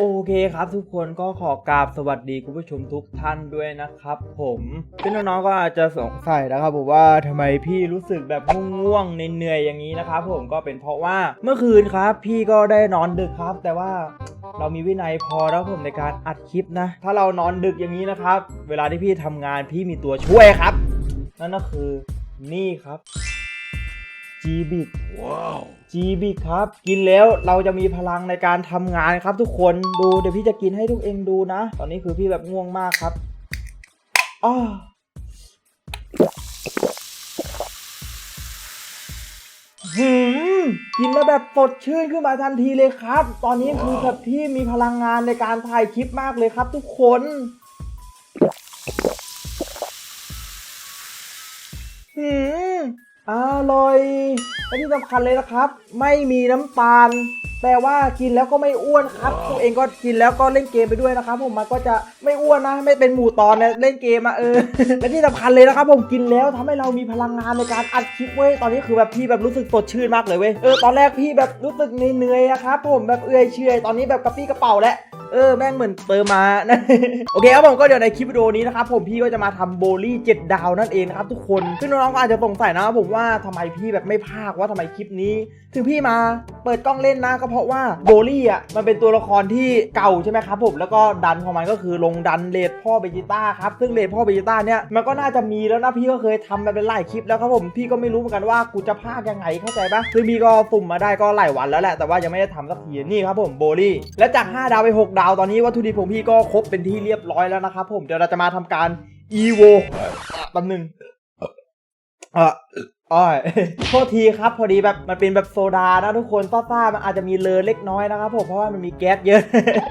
โอเคครับทุกคนก็ขอกราบสวัสดีคุณผู้ชมทุกท่านด้วยนะครับผมพี่น้องๆก็อาจจะสงสัยนะครับผมว่าทำไมพี่รู้สึกแบบง่วงๆเหนื่อยๆอย่างนี้นะครับผมก็เป็นเพราะว่าเมื่อคืนครับ พี่ก็ได้นอนดึกครับ แต่ว่าเรามีวินัยพอแล้วผมในการอัดคลิปนะ ถ้าเรานอนดึกอย่างนี้นะครับ เวลาที่พี่ทำงานพี่มีตัวช่วยครับ นั่นก็คือนี่ครับ g b i t ว้าว g b i t ครับ กินแล้วเราจะมีพลังในการทำงานครับทุกคนดูเดี๋ยวพี่จะกินให้ทุกเองดูนะ ตอนนี้คือพี่แบบง่วงมากครับอ้าหืมกินแล้วแบบสดชื่นขึ้นมาทันทีเลยครับ ตอนนี้คือแบบพี่มีพลังงานในการถ่ายคลิปมากเลยครับทุกคนหืม อร่อยและที่สำคัญเลยนะครับ ไม่มีน้ำตาล แปลว่ากินแล้วก็ไม่อ้วนครับตัวเองก็กินแล้วก็เล่นเกมไปด้วยนะครับผมมันก็จะไม่อ้วนนะ ไม่เป็นหมู่ตอนนะเล่นเกมอะเออ และที่สำคัญเลยนะครับ ผมกินแล้วทำให้เรามีพลังงานในการอัดคลิปเว้ยตอนนี้คือแบบพี่แบบรู้สึกสดชื่นมากเลยเว้ยเออตอนแรกพี่แบบรู้สึกเหนื่อยๆอะครับผมแบบเอื่อยเฉอยตอนนี้แบบกระปี้กระเป๋าแล้ว เออแม่งเหมือนเติมมานะโอเคครับผมก็เดี๋ยวในคลิปวิดีโอนี้นะครับผมพี่ก็จะมาทำโบลี่7ดาวนั่นเองนะครับทุกคนซึ่งน้องๆก็อาจจะสงสัยนะครับผมว่าทำไมพี่แบบไม่พากว่าทำไมคลิปนี้ ถึงพี่มาเปิดกล้องเล่นนะก็เพราะว่าโบลี่อะมันเป็นตัวละครที่เก่าใช่ไหมครับผมแล้วก็ดันของมันก็คือลงดันเลดพ่อเบจิต้าครับซึ่งเลดพ่อเบจิต้าเนี่ยมันก็น่าจะมีแล้วนะพี่ก็เคยทำมาเป็นหลายคลิปแล้วครับผมพี่ก็ไม่รู้เหมือนกันว่ากูจะพากยังไงเข้าใจปะซึ่งพี่ก็สุ่มมาได้ก็หลายวันแล้วแหละแต่ว่ายังไม่ได้ทำสักทีนี่ครับผมโบลี่และจาก 5 ดาวไป 6ดาวตอนนี้วัตถุดิบของพี่ก็ครบเป็นที่เรียบร้อยแล้วนะครับผมเดี๋ยวเราจะมาทำการ EVO แป๊บหนึงเออ อ้อยโทษทีครับพอดีแบบมันเป็นแบบโซดานะทุกคนซ่าๆมันอาจจะมีเลอเล็กน้อยนะครับผมเพราะว่ามันมีแก๊สเยอะ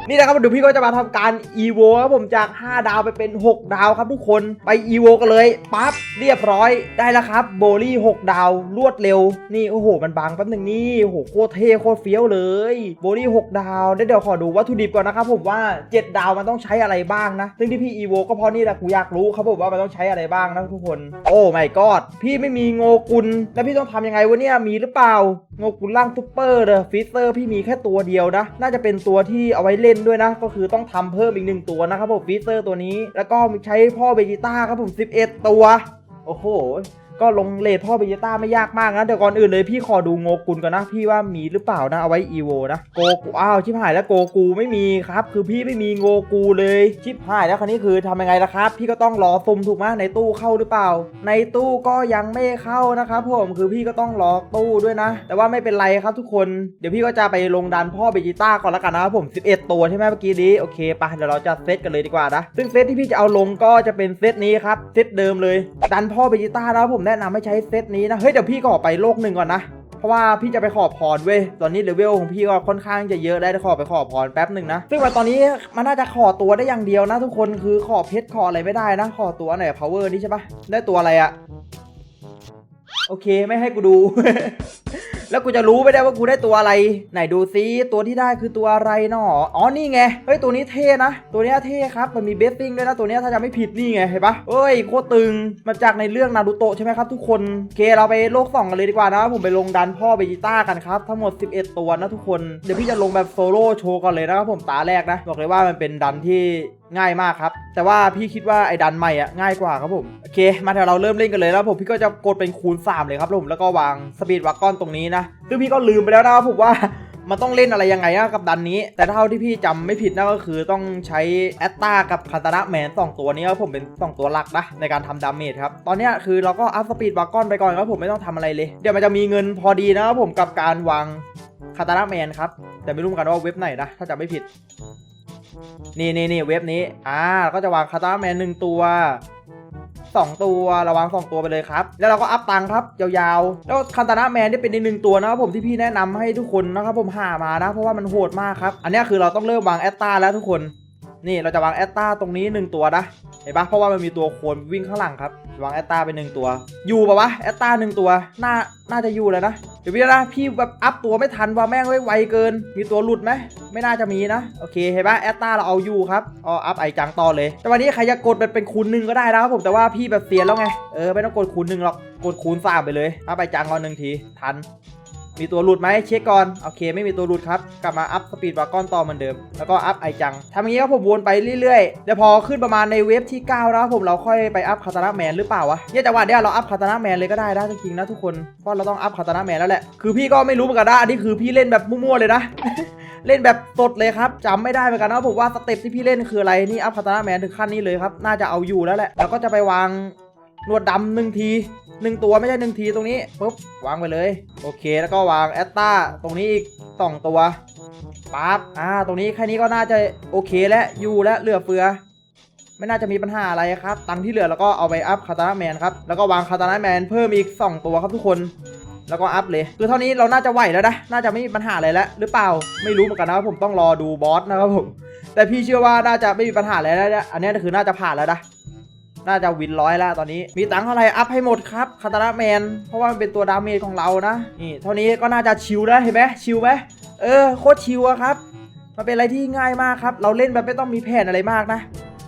นี่นะครับดี๋ยวพี่ก็จะมาทำการ EVO ครับผมจาก 5 ดาวไปเป็น 6 ดาวครับทุกคนไป EVO กันเลยปั๊บเรียบร้อยได้แล้วครับโบลี่6 ดาวรวดเร็ว นี่โอ้โห มันบางแป๊บหนึ่งนี่โอ้โหโคตรเท่โคตรเฟี้ยวเลยโบลี่6 ดาวเดี๋ยวเดี๋ยวขอดูวัตถุดิบก่อนนะครับผมว่า 7 ดาวมันต้องใช้อะไรบ้างนะซึ่งที่พี่ EVO ก็เพราะนี่แหละกูอยากรู้ครับผมว่ามันต้องใช้อะไรบ้างนะทุกคน โอ้ไม่กอดพี่ไม่มีโงกุลแล้วพี่ต้องทำยังไงวะเนี่ยมีหรือเปล่าโงกุลร่างซุปเปอร์เดอะฟิสเตอร์พี่มีแค่ตัวเดียวนะ น่าจะเป็นตัวที่เอาไว้เล่นด้วยนะ ก็คือต้องทำเพิ่มอีกหนึ่งตัวนะครับผมฟิสเตอร์ตัวนี้ แล้วก็ใช้พ่อเบจิต้าครับผม 11 ตัว โอ้โห ก็ลงเลทพ่อเบจิต้าไม่ยากมากนะแต่ก่อนอื่นเลยพี่ขอดูโงกุลก่อนนะ พี่ว่ามีหรือเปล่านะเอาไว้อีโวนะโกกูอ้าวชิบหายแล้วโกกูไม่มีครับ คือพี่ไม่มีโงกูเลยชิบหายแล้วคราวนี้คือทำยังไงล่ะครับ พี่ก็ต้องรอซุ่มถูกไหมในตู้เข้าหรือเปล่า ในตู้ก็ยังไม่เข้านะครับผมคือพี่ก็ต้องรอตู้ด้วยนะ แต่ว่าไม่เป็นไรครับทุกคนเดี๋ยวพี่ก็จะไปลงดันพ่อเบจิต้าก่อนละกันนะครับผม 11 ตัวใช่ไหมเมื่อกี้นี้โอเคไปะเดี๋ยวเราจะเซตกันเลยดีกว่านะซึ่งเซตที่พี่จะเอาลงก็จะเป็นเซตนี้ครับเซตเดิมเลยดันพ่อเบจิต้านะครับผมแนะนำให้ใช้เซตนี้นะเฮ้ยเดี๋ยวพี่ก็ออกไปโลกหนึ่งก่อนนะเพราะว่าพี่จะไปขอพรเว้ย ตอนนี้เลเวลของพี่ก็ค่อนข้างจะเยอะได้ขอไปขอพรแป๊บหนึ่งนะ ซึ่งว่าตอนนี้มันน่าจะขอตัวได้อย่างเดียวนะทุกคนคือขอเพชรขออะไรไม่ได้นะ ขอตัวไหน power นี่ใช่ปะได้ตัวอะไรอะโอเคไม่ให้กูดู แล้วกูจะรู้ไม่ได้ว่ากูได้ตัวอะไร ไหนดูซิตัวที่ได้คือตัวอะไรเนาะอ๋อนี่ไงเฮ้ยตัวนี้เท่นะ ตัวเนี้ยเท่ครับมันมีเบสติ้งด้วยนะตัวเนี้ยถ้าจะไม่ผิดนี่ไงเห็นปะเอ้ยโคตรตึงมาจากในเรื่องนารูโตะใช่ไหมครับทุกคนเคเราไปโลกสองกันเลยดีกว่านะผมไปลงดันพ่อเบจิต้ากันครับทั้งหมด 11 ตัวนะทุกคนเดี๋ยวพี่จะลงแบบโซโล่โชว์ก่อนเลยนะครับผมตาแรกนะบอกเลยว่ามันเป็นดันที่ง่ายมากครับ แต่ว่าพี่คิดว่าไอ้ดันใหม่อะง่ายกว่าครับผม โอเค มาเดี๋ยวเราเริ่มเล่นกันเลยแล้วผมพี่ก็จะกดเป็นคูณ 3 เลยครับผม แล้วก็วางสปีดวักก้อนตรงนี้นะ ซึ่งพี่ก็ลืมไปแล้วนะครับผมว่ามันต้องเล่นอะไรยังไงอะกับดันนี้ แต่เท่าที่พี่จำไม่ผิดนะก็คือต้องใช้แอตตากับคาตานะแมนสองตัวนี้ครับผมเป็นสองตัวหลักนะในการทำดาเมจครับ ตอนนี้คือเราก็อัพสปีดวักอนไปก่อนครับผมไม่ต้องทำอะไรเลย เดี๋ยวมันจะมีเงินพอดีนะครับผมกับการวางคาตานะแมนครับ แต่ไม่รู้เหมือนกันว่าเว็บไหนนะถ้าจำไม่ผิด นี่นี่นี่เว็บนี้ อ่าก็จะวางคาตาแมนหนึ่งตัวสองตัวเราวางสองตัวไปเลยครับ แล้วเราก็อัพตังครับ ยาวๆ แล้วคาตานะแมนที่เป็นอีกหนึ่งตัวนะครับผมที่พี่แนะนำให้ทุกคนนะครับผมหามานะ เพราะว่ามันโหดมากครับ อันนี้คือเราต้องเริ่มวางแอตตาแล้วทุกคน นี่เราจะวางแอตตาตรงนี้หนึ่งตัวนะเห็นปะเพราะว่ามันมีตัวโคลนวิ่งข้างหลังครับ วางแอตตาไปหนึ่งตัว อยู่ปะวะแอตตาหนึ่งตัว น่า น่าจะอยู่แล้วนะ เดี๋ยวพี่นะ พี่แบบอัพตัวไม่ทันว่าแม่งไว้ไวเกิน มีตัวหลุดไหม ไม่น่าจะมีนะ โอเค เห็นปะแอตตาเราเอาอยู่ครับเอาอัพไอจังต่อเลย แต่วันนี้ใครจะกดแบบเป็นคูณหนึ่งก็ได้นะครับผม แต่ว่าพี่แบบเสียแล้วไง เออ ไม่ต้องกดคูณหนึ่งหรอก กดคูณสามไปเลยอัพไอจังก่อนหนึ่งที ทัน มีตัวหลุดไหมเช็คก่อนโอเค ไม่มีตัวหลุดครับ กลับมาอัพสปีดวากอนต่อเหมือนเดิม แล้วก็อัพไอจังทำอย่างนี้ครับผมวนไปเรื่อยๆเดี๋ยวพอขึ้นประมาณในเวฟที่ 9 แล้วผมเราค่อยไปอัพคาตานาแมนหรือเปล่าวะเนี่ยจังหวะเนี้ยเราอัพคาตานาแมนเลยก็ได้นะจริงๆนะทุกคนเพราะเราต้องอัพคาตานาแมนแล้วแหละคือพี่ก็ไม่รู้เหมือนกันนะอันนี้คือพี่เล่นแบบมั่วๆเลยนะเล่นแบบสดเลยครับจำไม่ได้เหมือนกันนะผมว่าสเต็ปที่พี่เล่นคืออะไรนี่อัพคาตานาแมนถึงขั้นนี้เลยครับน่าจะเอาอยู่แล้วแหละแล้วก็จะไปวาง หนวดดำหนึ่งทีหนึ่งตัวไม่ใช่หนึ่งทีตรงนี้ปุ๊บวางไปเลย โอเค แล้วก็วางแอตตาตรงนี้อีกสองตัวปั๊บอ่า ตรงนี้แค่นี้ก็น่าจะโอเคแล้วอยู่แล้วเหลือเฟือ ไม่น่าจะมีปัญหาอะไรครับ ตังที่เหลือแล้วก็เอาไปอัพคาตานาแมนครับ แล้วก็วางคาตานาแมนเพิ่มอีกสองตัวครับทุกคนแล้วก็อัพเลย คือเท่านี้เราน่าจะไหวแล้วนะ น่าจะไม่มีปัญหาอะไรแล้ว หรือเปล่า ไม่รู้เหมือนกันนะผมต้องรอดูบอสนะครับผม แต่พี่เชื่อว่าน่าจะไม่มีปัญหาอะไรแล้วนะอันนี้คือน่าจะผ่านแล้วนะ น่าจะวินร้อยแล้วตอนนี้ มีตังค์เท่าไหร่อัพให้หมดครับคาตานาแมน เพราะว่ามันเป็นตัวดาเมจของเรานะ นี่เท่านี้ก็น่าจะชิลได้เห็นไหมชิลไหมเออโคตรชิลอะครับ มันเป็นอะไรที่ง่ายมากครับ เราเล่นแบบไม่ต้องมีแผนอะไรมากนะ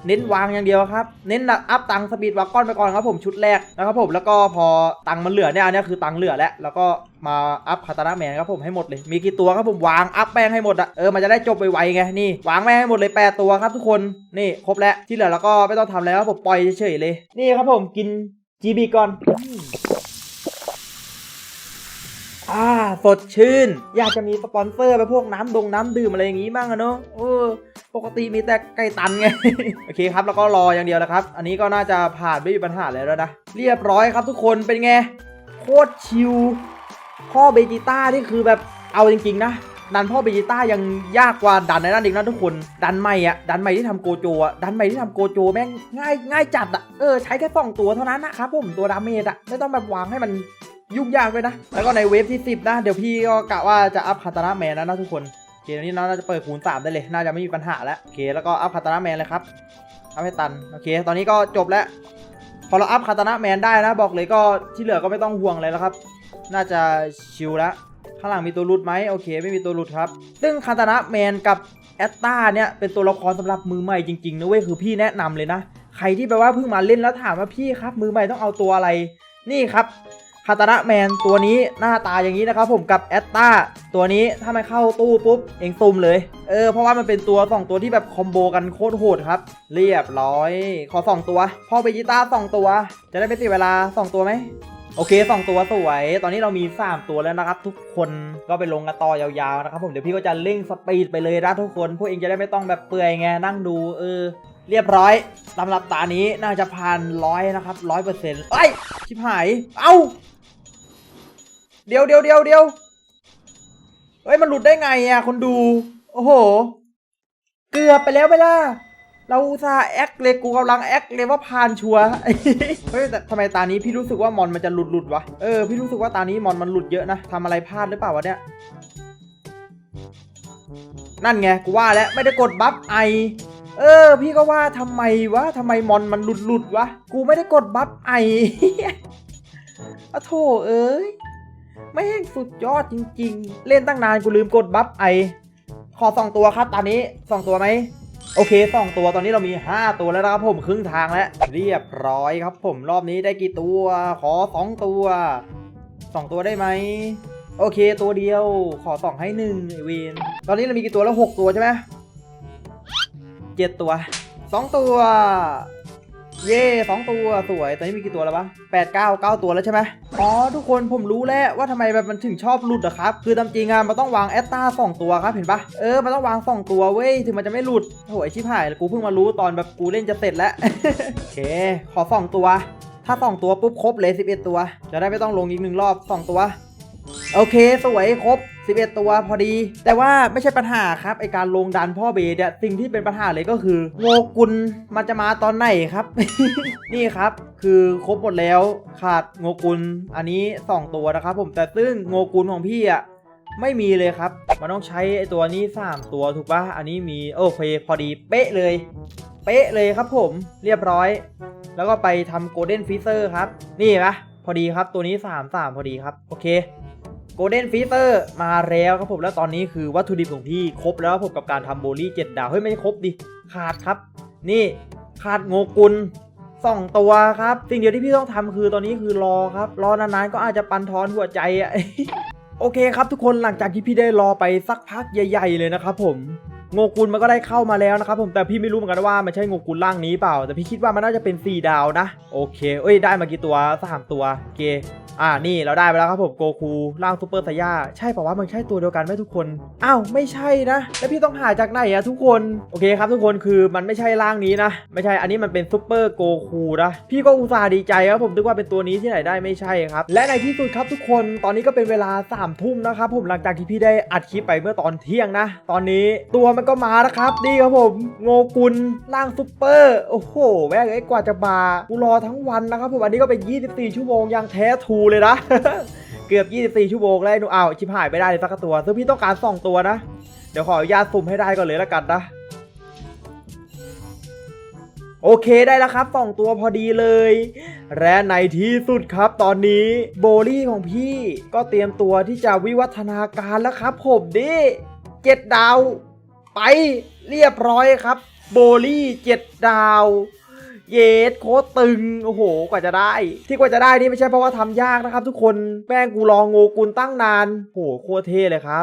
เน้นวางอย่างเดียวครับ เน้นอัพตังสปีดวากอนไปก่อนครับผมชุดแรกนะครับผมแล้วก็พอตังมันเหลือเนี่ยอันนี้คือตังเหลือแล้วแล้วก็มาอัพคาตานาแมนครับผมให้หมดเลยมีกี่ตัวครับผมวางอัพแป้งให้หมดอะเออมันจะได้จบไวๆไงนี่วางแม่งให้หมดเลยแปดตัวครับทุกคนนี่ครบแล้วที่เหลือแล้วก็ไม่ต้องทำแล้วครับผมปล่อยเฉยๆเลย นี่ครับผมกินจีบีก่อน อ่าสดชื่น อยากจะมีสปอนเซอร์ไปพวกน้ำดงน้ำดื่มอะไรอย่างงี้บ้างอะเนาะเออปกติมีแต่ไก่ตันไง โอเคครับแล้วก็รออย่างเดียวนะครับ อันนี้ก็น่าจะผ่านไม่มีปัญหาแล้วนะ เรียบร้อยครับทุกคนเป็นไง โคตรชิลพ่อเบจิต้านี่คือแบบเอาจริงๆนะดันพ่อเบจิต้ายังยากกว่าดันในนั่นเองนะทุกคน ดันใหม่อะดันใหม่ที่ทำโกโจอะดันใหม่ที่ทำโกโจแม่งง่ายง่ายจัดอะเออใช้แค่สองตัวเท่านั้นนะครับผมตัวดาเมจอะไม่ต้องแบบวางให้มัน ยุ่งยากเลยนะ แล้วก็ในเวฟที่ 10 นะ เดี๋ยวพี่ก็กะว่าจะอัพคาตานาแมนแล้วนะทุกคนเคตอนนี้น่าจะเปิดคูณ3ได้เลย น่าจะไม่มีปัญหาแล้วโอเคแล้วก็อัพคาตานาแมนเลยครับอัพให้ตันโอเคตอนนี้ก็จบแล้ว พอเราอัพคาตานาแมนได้นะบอกเลยก็ที่เหลือก็ไม่ต้องห่วงเลยแล้วครับ น่าจะชิลแล้วข้างหลังมีตัวหลุดไหมโอเคไม่มีตัวหลุดครับซึ่งคาตานาแมนกับแอตตาเนี่ยเป็นตัวละครสำหรับมือใหม่จริงๆนะเว้ยคือพี่แนะนำเลยนะ ใครที่แบบว่าเพิ่งมาเล่นแล้วถามว่าพี่ครับ มือใหม่ต้องเอาตัวอะไร นี่ครับ คาตานะแมนตัวนี้หน้าตาอย่างนี้นะครับผมกับแอตตาตัวนี้ถ้ามันเข้าตู้ปุ๊บเองตุมเลย เออเพราะว่ามันเป็นตัวสองตัวที่แบบคอมโบกันโคตรโหดครับ เรียบร้อย ขอสองตัวพ่อเบจิต้าสองตัว จะได้ไม่เสียเวลาสองตัวไหมโอเคสองตัวสวย ตอนนี้เรามี 3 ตัวแล้วนะครับ ทุกคนก็ไปลงกันต่อยาวๆนะครับผมเดี๋ยวพี่ก็จะเร่งสปีดไปเลยนะทุกคนพวกเองจะได้ไม่ต้องแบบเปื่อยไงนั่งดูเออเรียบร้อยสำหรับตานี้น่าจะผ่านร้อยนะครับร้อยเปอร์เซ็นต์เอ้ชิบหาย เอ้า เดี๋ยวเดี๋ยวเดี๋ยวเดี๋ยวเฮ้ยมันหลุดได้ไงอะคนดู โอ้โห เกือบไปแล้วไปล่ะเราอุตส่าห์แอคเลยกูกำลังแอคเลยว่าผ่านชัวเฮ้ยแต่ทำไมตานี้พี่รู้สึกว่ามอนมันจะหลุดหลุดวะเออพี่รู้สึกว่าตานี้มอนมันหลุดเยอะนะทำอะไรพลาดหรือเปล่าวะเนี่ยนั่นไงกูว่าแล้วไม่ได้กดบัฟไอเออ พี่ก็ว่าทำไมวะทำไมมอนมันหลุดหลุดวะกูไม่ได้กดบัฟไออะโถเอ้ย ไม่งสุดยอดจริง ๆ เล่นตั้งนานกูลืมกดบัฟไอ ขอสองตัวครับตอนนี้สองตัวไหมโอเคสองตัวตอนนี้เรามี 5 ตัวแล้วนะครับผมครึ่งทางแล้ว เรียบร้อยครับผมรอบนี้ได้กี่ตัว ขอ 2 ตัว 2 ตัวได้ไหมโอเคตัวเดียวขอ2ให้1ไอเวนตอนนี้เรามีกี่ตัวแล้ว 6 ตัวใช่ไหมเจ็ดตัว 2 ตัว เย่สองตัวสวยตอนนี้มีกี่ตัวแล้ววะแปดเก้าเก้าตัวแล้วใช่ไหมอ๋อทุกคนผมรู้แล้วว่าทำไมแบบมันถึงชอบหลุดอะครับ คือตามจริงอะมันต้องวางแอตตาสองตัวครับเห็นปะเออมันต้องวางสองตัวเว้ยถึงมันจะไม่หลุดโหไอชิบหายกูเพิ่งมารู้ตอนแบบกูเล่นจะเสร็จแล้วโอเค ขอสองตัว ถ้าสองตัวปุ๊บครบเลยสิบเอ็ดตัว จะได้ไม่ต้องลงอีกหนึ่งรอบสองตัว โอเค สวยครบ 11 ตัวพอดี แต่ว่าไม่ใช่ปัญหาครับไอการลงดันพ่อเบสเนี่ยสิ่งที่เป็นปัญหาเลยก็คือโงกุลมันจะมาตอนไหนครับ นี่ครับคือครบหมดแล้วขาดโงกุลอันนี้ 2 ตัวนะครับผมแต่ซึ่งโงกุลของพี่อะไม่มีเลยครับ มันต้องใช้ไอตัวนี้ 3 ตัวถูกปะอันนี้มีโอเคพอดีเป๊ะเลย เป๊ะเลยครับผมเรียบร้อย แล้วก็ไปทำโกลเด้นฟิเซอร์ครับ นี่ปะพอดีครับตัวนี้ 3 3 พอดีครับ โอเค โกลเด้นฟีเตอร์มาแล้วครับผมแล้วตอนนี้คือวัตถุดิบของพี่ครบแล้วครับผมกับการทำโบลี่เจ็ดดาว เฮ้ย ไม่ครบดิ ขาดครับ นี่ขาดโงกุลสองตัวครับ สิ่งเดียวที่พี่ต้องทำคือตอนนี้คือรอครับ รอนานๆก็อาจจะปันทอนหัวใจอะโอเคครับทุกคนหลังจากที่พี่ได้รอไปสักพักใหญ่ ๆ เลยนะครับผมโงกุลมันก็ได้เข้ามาแล้วนะครับผมแต่พี่ไม่รู้เหมือนกันว่ามันใช่โงกุลร่างนี้เปล่า แต่พี่คิดว่ามันน่าจะเป็น 4 ดาวนะ โอเค เอ้ยได้มากี่ตัวสามตัวโอเค อ่านี่เราได้ไปแล้วครับผมโกคูร่างซูเปอร์ไซย่าใช่เปล่าวะมันใช่ตัวเดียวกันไหมทุกคน อ้าวไม่ใช่นะ แล้วพี่ต้องหาจากไหนอะทุกคนโอเคครับทุกคนคือมันไม่ใช่ร่างนี้นะ ไม่ใช่อันนี้มันเป็นซูเปอร์โกคูนะพี่ก็อุตส่าห์ดีใจครับผมนึกว่าเป็นตัวนี้ที่ไหนได้ไม่ใช่ครับ และในที่สุดครับทุกคนตอนนี้ก็เป็นเวลา3ามทุ่มนะครับผมหลังจากที่พี่ได้อัดคลิปไปเมื่อตอนเที่ยงนะ ตอนนี้ตัวมันก็มาแล้วครับนี่ครับผมโงกุลร่างซูเปอร์โอ้โหแม่งไอ้กว่าจะมากูรอทั้งวันนะครับผมอันนี้ก็เป็น 24 ชั่วโมงยังแท้ทูเลยนะ เกือบ 24 ชั่วโมงแล้วหนูอ้าวชิบหายไม่ได้เลยสักตัว ซึ่งพี่ต้องการ 2 ตัวนะ เดี๋ยวขออนุญาตสุ่มให้ได้ก่อนเลยละกันนะโอเคได้แล้วครับสองตัวพอดีเลย และในที่สุดครับตอนนี้โบลี่ของพี่ก็เตรียมตัวที่จะวิวัฒนาการแล้วครับผมดิเจ็ดดาว ไปเรียบร้อยครับ โบลี่เจ็ดดาว เยสโคตรตึง โอ้โห กว่าจะได้ ที่กว่าจะได้นี่ไม่ใช่เพราะว่าทำยากนะครับทุกคน แป้งกูรองโงกุลตั้งนานโหโคตรเท่เลยครับ